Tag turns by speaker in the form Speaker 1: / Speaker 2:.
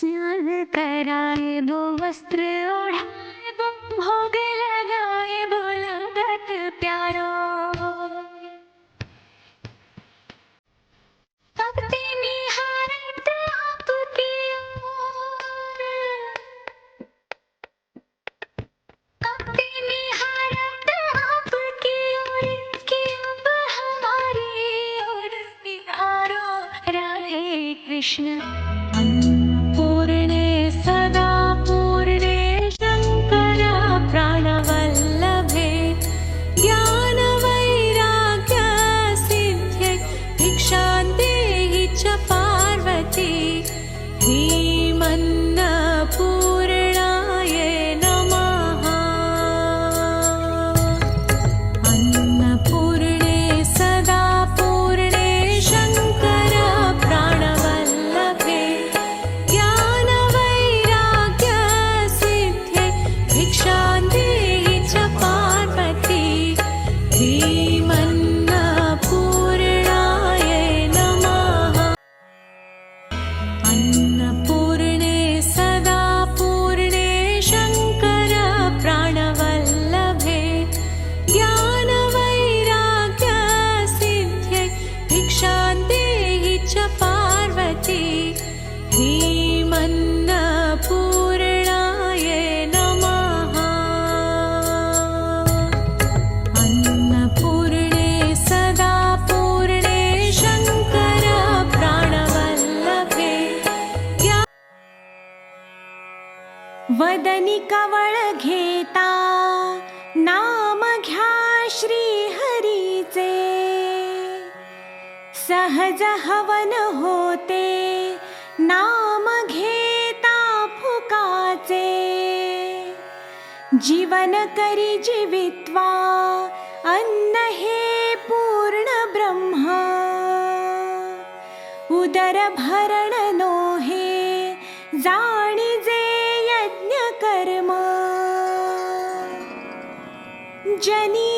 Speaker 1: स्नान कराए दो वस्त्र ओढ़ाए दो भोग लगाए बोला व्रत प्यारो ओर निहारो। राधे कृष्ण। மன்ன
Speaker 2: वदनी कवळ घेता नाम घ्या श्री हरीचे सहज हवन होते नाम घेता फुकाचे. जीवन करी जीवित्वा अन्न हे पूर्ण ब्रह्म. उदर भरण नोहे जाणी Jenny.